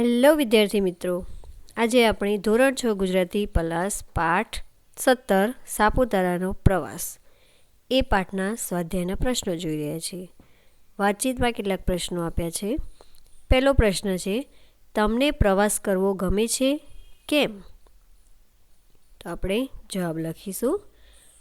Hello વિદ્યાર્થી મિત્રો. આજે આપણે ધોરણ છ ગુજરાતી પલાસ પાઠ સત્તર સાપુતારાનો પ્રવાસ. એ પાઠના સ્વાધ્યાયના પ્રશ્નો જોઈ રહ્યા છીએ. વાતચીતમાં કેટલાક પ્રશ્નો આપ્યા છે. પહેલો પ્રશ્ન છે, તમને પ્રવાસ કરવો ગમે છે? કેમ? તો આપણે જવાબ લખીશું,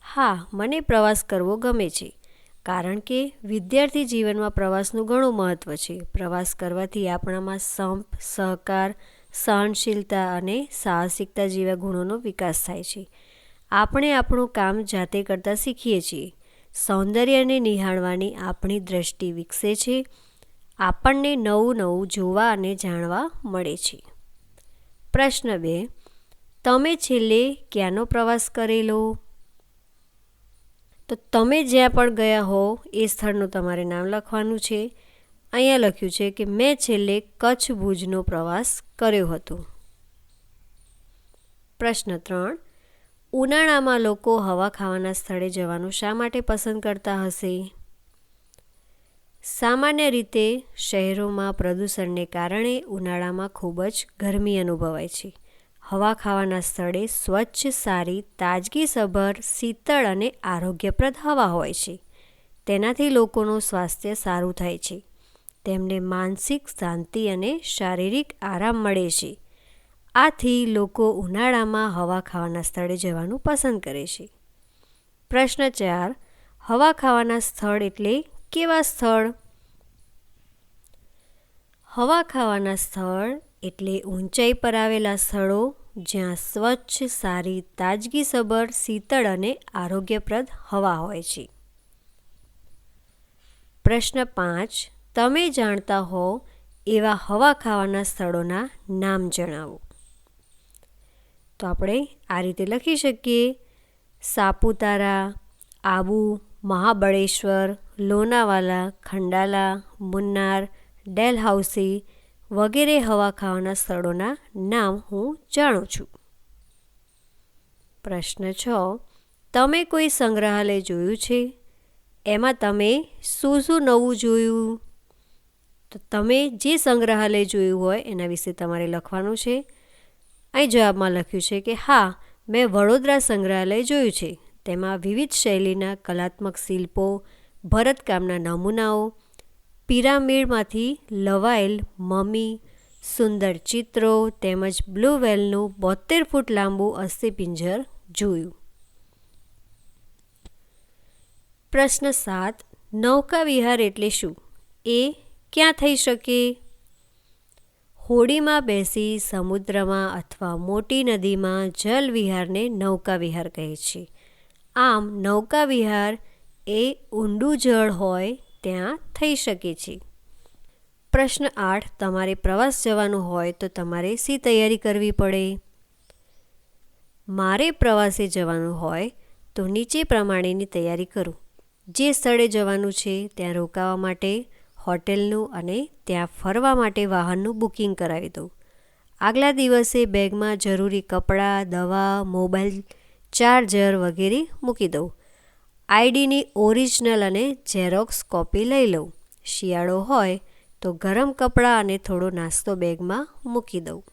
હા, મને પ્રવાસ કરવો ગમે છે. કારણ કે વિદ્યાર્થી જીવનમાં પ્રવાસનું ઘણું મહત્ત્વ છે. પ્રવાસ કરવાથી આપણામાં સંપ, સહકાર, સહનશીલતા અને સાહસિકતા જેવા ગુણોનો વિકાસ થાય છે. આપણે આપણું કામ જાતે કરતાં શીખીએ છીએ. સૌંદર્યને નિહાળવાની આપણી દ્રષ્ટિ વિકસે છે. આપણને નવું નવું જોવા અને જાણવા મળે છે. પ્રશ્ન બે, તમે છેલ્લે ક્યાંનો પ્રવાસ કરેલો? તો તમે જ્યાં પણ ગયા હો, એ સ્થળનું તમારે નામ લખવાનું છે. અહીંયા લખ્યું છે કે મેં છેલ્લે કચ્છ ભુજનો પ્રવાસ કર્યો હતો. પ્રશ્ન ત્રણ. ઉનાળામાં લોકો હવા ખાવાના સ્થળે જવાનું શા માટે પસંદ કરતા હશે? સામાન્ય રીતે શહેરોમાં પ્રદૂષણને કારણે ઉનાળામાં ખૂબ જ ગરમી અનુભવાય છે. હવા ખાવાના સ્થળે સ્વચ્છ સારી તાજગીસભર શીતળ અને આરોગ્યપ્રદ હવા હોય છે. તેનાથી લોકોનું સ્વાસ્થ્ય સારું થાય છે. તેમને માનસિક શાંતિ અને શારીરિક આરામ મળે છે. આથી લોકો ઉનાળામાં હવા ખાવાના સ્થળે જવાનું પસંદ કરે છે. પ્રશ્ન ચાર, હવા ખાવાના સ્થળ એટલે કેવા સ્થળ? હવા ખાવાના સ્થળ એટલે ઊંચાઈ પર આવેલા સ્થળો જ્યાં સ્વચ્છ, સારી તાજગીસભર શીતળ અને આરોગ્યપ્રદ હવા હોય છે. પ્રશ્ન પાંચ. તમે જાણતા હો એવા હવા ખાવાના સ્થળોના નામ જણાવો. તો આપણે આ રીતે લખી શકીએ. સાપુતારા, આબુ, મહાબળેશ્વર, લોનાવાલા, ખંડાલા, મુન્નાર, ડેલહાઉસી વગેરે હવા ખાવાના સ્થળોના નામ હું જાણું છું. પ્રશ્ન છ. તમે કોઈ સંગ્રહાલય જોયું છે? એમાં તમે શું શું નવું જોયું? તો તમે જે સંગ્રહાલય જોયું હોય એના વિશે તમારે લખવાનું છે. અહીં જવાબમાં લખ્યું છે કે હા, મેં વડોદરા સંગ્રહાલય જોયું છે. તેમાં વિવિધ શૈલીના કલાત્મક શિલ્પો ભરતકામના નમૂનાઓ પિરામિડમાંથી લવાયેલ મમી, સુંદર ચિત્રો તેમજ બ્લુ વેલનું બોતેર ફૂટ લાંબુ અસ્થિપિંજર જોયું. પ્રશ્ન સાત, નૌકા વિહાર એટલે શું? એ, ક્યાં થઈ શકે? હોડીમાં બેસી સમુદ્રમાં અથવા મોટી નદીમાં જલ વિહારને નૌકા વિહાર કહે છે. આમ, નૌકા વિહાર એ ઊંડું જળ હોય ત્યાં થઈ શકે છે. પ્રશ્ન આઠ, તમારે પ્રવાસ જવાનું હોય તો તમારે શી તૈયારી કરવી પડે? મારે પ્રવાસે જવાનું હોય તો નીચે પ્રમાણેની તૈયારી કરું. જે સ્થળે જવાનું છે ત્યાં રોકાવા માટે, હોટેલનું અને ત્યાં ફરવા માટે વાહનનું બુકિંગ કરાવી દઉં. આગલા દિવસે બેગમાં જરૂરી કપડાં, દવા, મોબાઈલ, ચાર્જર વગેરે મૂકી દઉં. આઈડીની ઓરિજિનલ અને ઝેરોક્સ કોપી લઈ લઉં. શિયાળો હોય તો ગરમ કપડાં અને થોડો નાસ્તો બેગમાં મૂકી દઉં.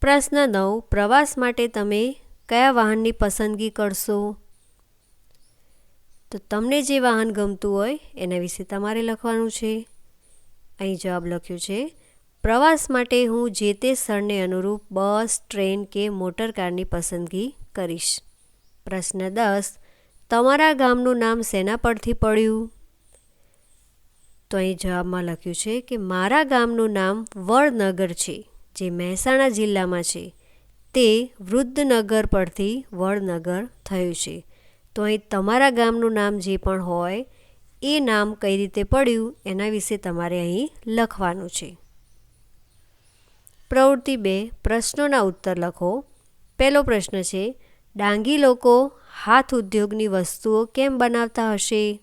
પ્રશ્ન નવ, પ્રવાસ માટે તમે કયા વાહનની પસંદગી કરશો? તો તમને જે વાહન ગમતું હોય એના વિશે તમારે લખવાનું છે. અહીં જવાબ લખ્યો છે, પ્રવાસ માટે હું જે તે સ્થળને અનુરૂપ બસ, ટ્રેન કે મોટર કારની પસંદગી કરીશ. પ્રશ્ન દસ, તમારા ગામનું નામ શેના પરથી પડ્યું? તો અહીં જવાબમાં લખ્યું છે કે મારા ગામનું નામ વડનગર છે, જે મહેસાણા જિલ્લામાં છે. તે વૃદ્ધનગર પરથી વડનગર થયું છે. તો અહીં તમારા ગામનું નામ જે પણ હોય, એ નામ કઈ રીતે પડ્યું, એના વિશે તમારે અહીં લખવાનું છે. પ્રવૃત્તિ બે, પ્રશ્નોના ઉત્તર લખો. પહેલો પ્રશ્ન છે ડાંગી લોકો હાથ ઉદ્યોગની વસ્તુઓ કેમ બનાવતા હશે?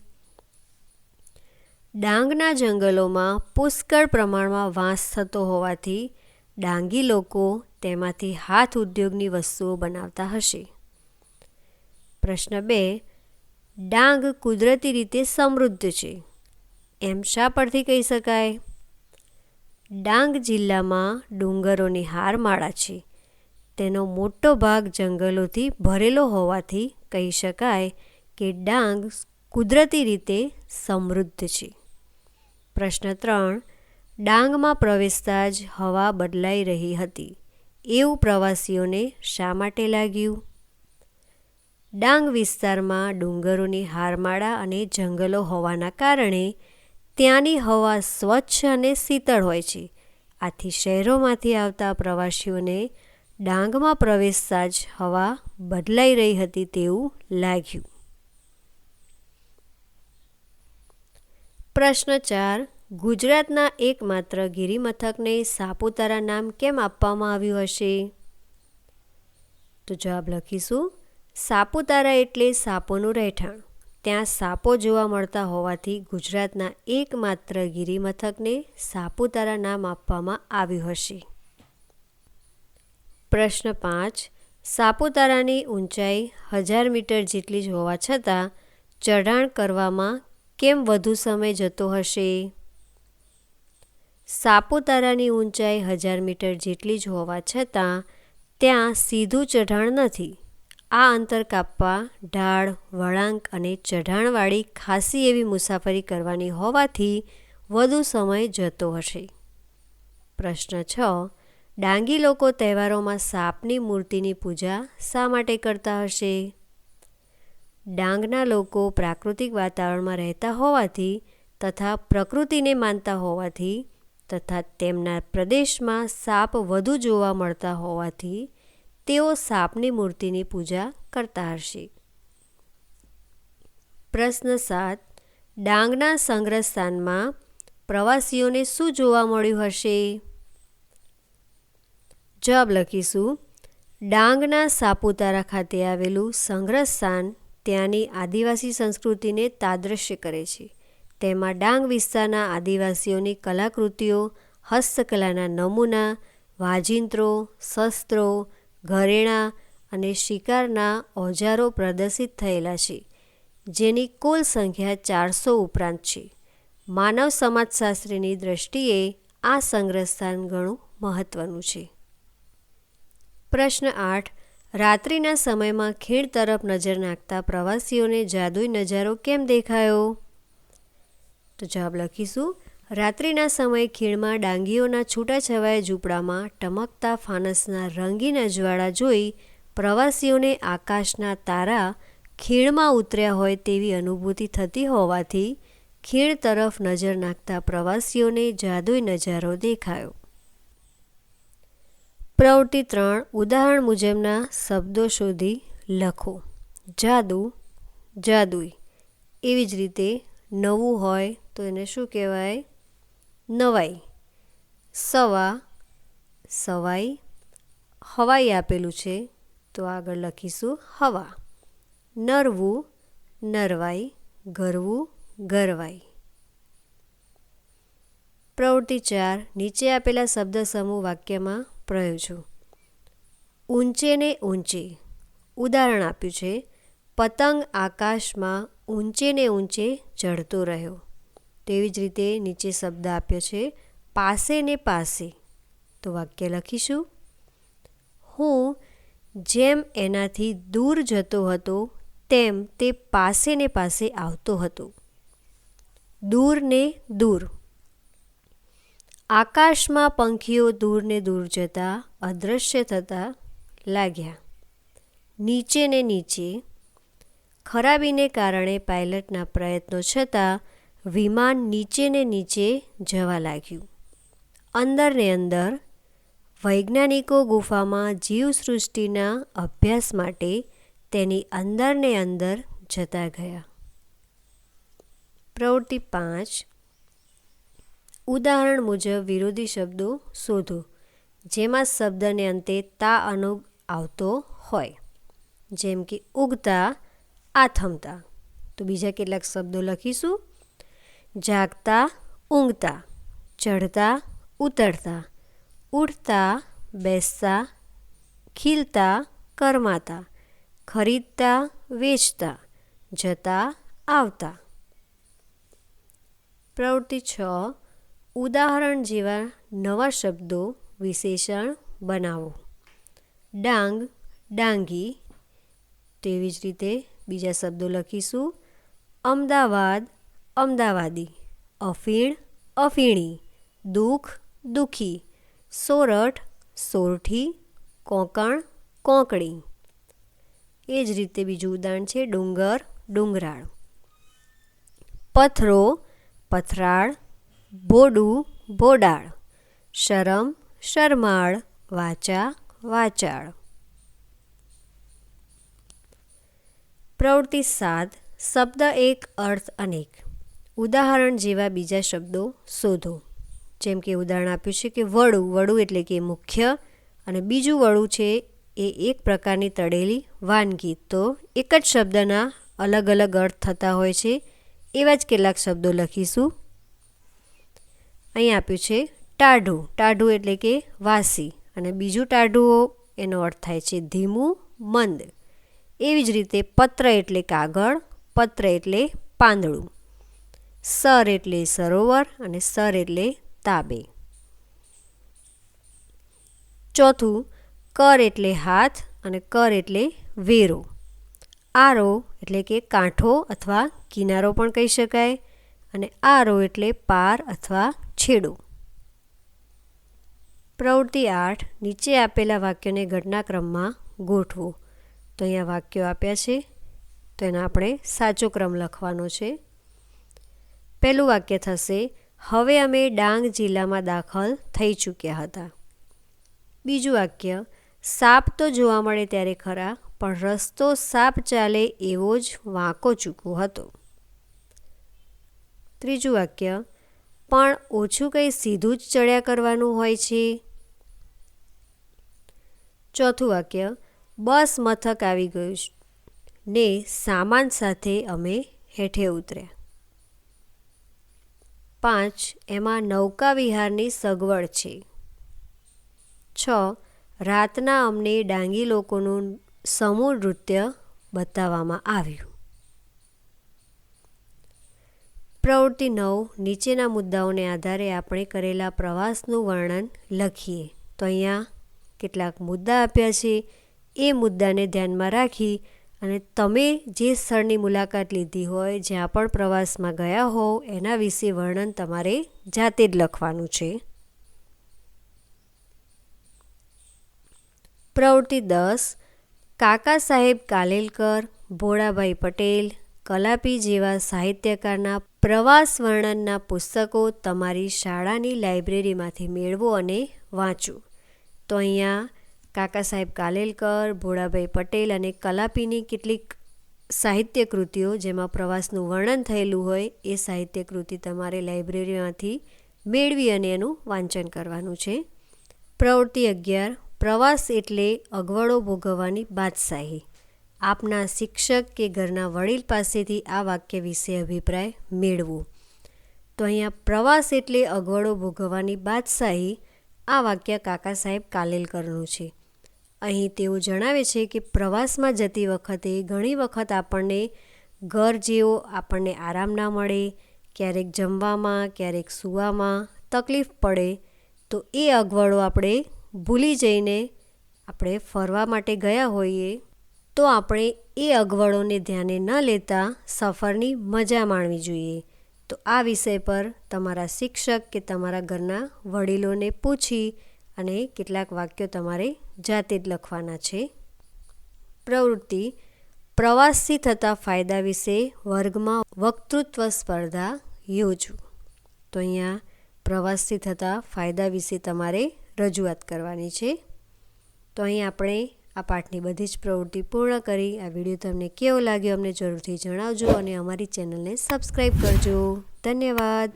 ડાંગના જંગલોમાં પુષ્કળ પ્રમાણમાં વાંસ થતો હોવાથી ડાંગી લોકો તેમાંથી હાથ ઉદ્યોગની વસ્તુઓ બનાવતા હશે. પ્રશ્ન બે, ડાંગ કુદરતી રીતે સમૃદ્ધ છે. એમ શા પરથી કહી શકાય? ડાંગ જિલ્લામાં ડુંગરોની હારમાળા છે. તેનો મોટો ભાગ જંગલોથી ભરેલો હોવાથી કહી શકાય કે ડાંગ કુદરતી રીતે સમૃદ્ધ છે. પ્રશ્ન ત્રણ. ડાંગમાં પ્રવેશતા જ હવા બદલાઈ રહી હતી. એવું પ્રવાસીઓને શા માટે લાગ્યું? ડાંગ વિસ્તારમાં ડુંગરોની હારમાળા અને જંગલો હોવાના કારણે ત્યાંની હવા સ્વચ્છ અને શીતળ હોય છે. આથી શહેરોમાંથી આવતા પ્રવાસીઓને ડાંગમાં પ્રવેશતા જ હવા બદલાઈ રહી હતી તેવું લાગ્યું. પ્રશ્ન ચાર. ગુજરાતના એકમાત્ર ગિરિમથકને સાપુતારા નામ કેમ આપવામાં આવ્યું હશે? તો જવાબ લખીશું. સાપુતારા એટલે સાપોનું રહેઠાણ. ત્યાં સાપો જોવા મળતા હોવાથી ગુજરાતના એકમાત્ર ગિરિમથકને સાપુતારા નામ આપવામાં આવ્યું હશે. પ્રશ્ન પાંચ. સાપુતારાની ઊંચાઈ હજાર મીટર જેટલી જ હોવા છતાં ચઢાણ કરવામાં કેમ વધુ સમય જતો હશે? સાપુતારાની ઊંચાઈ હજાર મીટર જેટલી જ હોવા છતાં ત્યાં સીધું ચઢાણ નથી. આ અંતર કાપવા ઢાળ, વળાંક અને ચઢાણવાળી ખાસી એવી મુસાફરી કરવાની હોવાથી વધુ સમય જતો હશે. પ્રશ્ન છ. ડાંગી લોકો તહેવારોમાં સાપની મૂર્તિની પૂજા શા માટે કરતા હશે? ડાંગના લોકો પ્રાકૃતિક વાતાવરણમાં રહેતા હોવાથી તથા પ્રકૃતિને માનતા હોવાથી તથા તેમના પ્રદેશમાં સાપ વધુ જોવા મળતા હોવાથી તેઓ સાપની મૂર્તિની પૂજા કરતા હશે. પ્રશ્ન સાત. ડાંગના સંગ્રહ સ્થાનમાં પ્રવાસીઓને શું જોવા મળ્યું હશે? જવાબ લખીશું. ડાંગના સાપુતારા ખાતે આવેલું સંગ્રહ સ્થાન ત્યાંની આદિવાસી સંસ્કૃતિને તાદ્રશ્ય કરે છે. તેમાં ડાંગ વિસ્તારના આદિવાસીઓની કલાકૃતિઓ, હસ્તકલાના નમૂના, વાજિંત્રો, શસ્ત્રો, ઘરેણાં અને શિકારના ઓજારો પ્રદર્શિત થયેલા છે, જેની કુલ સંખ્યા ચારસો ઉપરાંત છે. માનવ સમાજશાસ્ત્રીની દ્રષ્ટિએ આ સંગ્રહસ્થાન ઘણું મહત્ત્વનું છે. પ્રશ્ન આઠ. રાત્રિના સમયમાં ખીણ તરફ નજર નાખતા પ્રવાસીઓને જાદુઈ નજારો કેમ દેખાયો? તો જવાબ લખીશું. રાત્રિના સમયે ખીણમાં ડાંગીઓના છૂટાછવાયા ઝૂંપડામાં ટમકતા ફાનસના રંગીન અજવાળા જોઈ પ્રવાસીઓને આકાશના તારા ખીણમાં ઉતર્યા હોય તેવી અનુભૂતિ થતી હોવાથી ખીણ તરફ નજર નાખતા પ્રવાસીઓને જાદુઈ નજારો દેખાયો. પ્રવૃત્તિ ત્રણ, ઉદાહરણ મુજબના શબ્દો શોધી લખો. જાદુ, જાદુઈ. એવી જ રીતે નવું હોય તો એને શું કહેવાય? નવાઈ. સવા, સવાઈ. હવાઈ આપેલું છે, તો આગળ લખીશું હવા. નરવું, નરવાઈ. ગરવું, ગરવાઈ. પ્રવૃત્તિ ચાર, નીચે આપેલા શબ્દ સમૂહ વાક્યમાં પ્રયોજો ઊંચે ને ઊંચે. ઉદાહરણ આપ્યું છે, પતંગ આકાશમાં ઊંચે ને ઊંચે ચડતો રહ્યો. તેવી જ રીતે નીચે શબ્દ આપ્યો છે, પાસે ને પાસે. તો વાક્ય લખીશું. હું જેમ એનાથી દૂર જતો હતો, તેમ તે પાસે ને પાસે આવતો હતો. દૂર ને દૂર. આકાશમાં પંખીઓ દૂરને દૂર જતા અદૃશ્ય થતા લાગ્યા. નીચે ને નીચે, ખરાબીને કારણે પાયલટના પ્રયત્નો છતાં વિમાન નીચે ને નીચે જવા લાગ્યું. અંદર ને અંદર, વૈજ્ઞાનિકો ગુફામાં જીવસૃષ્ટિના અભ્યાસ માટે તેની અંદર ને અંદર જતા ગયા. પ્રવૃત્તિ પાંચ ઉદાહરણ મુજબ વિરોધી શબ્દો શોધો, જેમાં શબ્દને અંતે તા અનુગ આવતો હોય, જેમ કે ઉગતા, આથમતા. તો બીજા કેટલાક શબ્દો લખીશું. જાગતા, ઊંઘતા, ચઢતા, ઉતરતા, ઉઠતા, બેસતા, ખીલતા, કરમાતા, ખરીદતા, વેચતા, જતા, આવતા. પ્રવૃત્તિ છ. ઉદાહરણ જેવા નવા શબ્દો વિશેષણ બનાવો. ડાંગ, ડાંગી. તેવી જ રીતે બીજા શબ્દો લખીશું. અમદાવાદ, અમદાવાદી. અફીણ, અફીણી. દુઃખ, દુઃખી. સોરઠ, સોરઠી. કોંકણ, કોંકણી. એ જ રીતે બીજું ઉદાહરણ છે ડુંગર, ડુંગરાળ. પથરો, પથરાળ. ભોડું ભોડાળ શરમ, શરમાળ. વાચા, વાચાળ. પ્રવૃત્તિ સાત, શબ્દ એક, અર્થ અનેક. ઉદાહરણ જેવા બીજા શબ્દો શોધો. જેમ કે ઉદાહરણ આપ્યું છે કે વડું વડું એટલે કે મુખ્ય અને બીજું વડું છે એ એક પ્રકારની તળેલી વાનગી. તો એક જ શબ્દના અલગ અલગ અર્થ થતા હોય છે. એવા જ કેટલાક શબ્દો લખીશું. અહીં આપ્યું છે ટાઢું. ટાઢું એટલે કે વાસી. અને બીજું ટાઢું એનો અર્થ થાય છે ધીમું, મંદ. એવી જ રીતે પત્ર એટલે કાગળ, પત્ર એટલે પાંદડું. સર એટલે સરોવર અને સર એટલે તાબે. ચોથું, કર એટલે હાથ અને કર એટલે વેરો. આરો એટલે કે કાંઠો અથવા કિનારો પણ કહી શકાય. અને આરો એટલે પાર અથવા છેડો. પ્રવૃત્તિ આઠ, નીચે આપેલા વાક્યોને ઘટનાક્રમમાં ગોઠવો. તો અહીંયા વાક્યો આપ્યા છે. તો એનો આપણે સાચો ક્રમ લખવાનો છે. પહેલું વાક્ય થશે, હવે અમે ડાંગ જિલ્લામાં દાખલ થઈ ચૂક્યા હતા. બીજું વાક્ય, સાપ તો જોવા મળે ત્યારે ખરા, પણ રસ્તો સાપ ચાલે એવો જ વાંકો ચૂકવો હતો. ત્રીજું વાક્ય પણ ઓછું કંઈ સીધું જ ચડ્યા કરવાનું હોય છે? ચોથું વાક્ય, બસ મથક આવી ગયું ને સામાન સાથે અમે હેઠે ઉતર્યા. પાંચ, એમાં નૌકા વિહારની સગવડ છે. છ, રાતના અમને ડાંગી લોકોનું સમૂહ નૃત્ય બતાવવામાં આવ્યું. પ્રવૃત્તિ નવ, નીચેના મુદ્દાઓને આધારે આપણે કરેલા પ્રવાસનું વર્ણન લખીએ. તો અહીંયા કેટલાક મુદ્દા આપ્યા છે. એ મુદ્દાને ધ્યાનમાં રાખી અને તમે જે સ્થળની મુલાકાત લીધી હોય, જ્યાં પણ પ્રવાસમાં ગયા હોવ, એના વિશે વર્ણન તમારે જાતે જ લખવાનું છે. પ્રવૃત્તિ દસ, કાકા સાહેબ કાલેલકર, ભોળાભાઈ પટેલ કલાપી જેવા સાહિત્યકારના પ્રવાસ વર્ણનના પુસ્તકો તમારી શાળાની લાઇબ્રેરીમાંથી મેળવો અને વાંચો. તો અહીંયા કાકા સાહેબ કાલેલકર, ભોળાભાઈ પટેલ અને કલાપીની કેટલીક સાહિત્ય કૃતિઓ જેમાં પ્રવાસનું વર્ણન થયેલું હોય એ સાહિત્ય કૃતિ તમારે લાઇબ્રેરીમાંથી મેળવી અને એનું વાંચન કરવાનું છે. પ્રવૃત્તિ અગિયાર, પ્રવાસ એટલે અગવડો ભોગવવાની બાદશાહી. આપના શિક્ષક કે ઘરના વડીલ પાસેથી આ વાક્ય વિશે અભિપ્રાય મેળવો. તો અહીંયા પ્રવાસ એટલે અગવડો ભોગવવાની બાદશાહી આ વાક્ય કાકા સાહેબ કાલેલકરનું છે. અહીં તેઓ જણાવે છે કે પ્રવાસમાં જતી વખતે ઘણી વખત આપણને ઘર જેવો આપણને આરામ ના મળે, ક્યારેક જમવામાં, ક્યારેક સૂવામાં તકલીફ પડે, તો એ અગવડો આપણે ભૂલી જઈને આપણે ફરવા માટે ગયા હોઈએ તો આપણે એ અગવડોને ધ્યાને ન લેતા સફરની મજા માણવી જોઈએ. તો આ વિષય પર તમારા શિક્ષક કે તમારા ઘરના વડીલોને પૂછી અને કેટલાક વાક્યો તમારે જાતે જ લખવાના છે. પ્રવૃત્તિ, પ્રવાસથી થતા ફાયદા વિશે વર્ગમાં વક્તૃત્વ સ્પર્ધા યોજવું. તો અહીંયા પ્રવાસથી થતા ફાયદા વિશે તમારે રજૂઆત કરવાની છે. તો અહીં આપણે આ પાઠની બધી જ પ્રવૃત્તિ પૂર્ણ કરી. આ વીડિયો તમને કેવો લાગ્યો અમને જરૂરથી જણાવજો અને અમારી ચેનલને સબસ્ક્રાઈબ કરજો. ધન્યવાદ.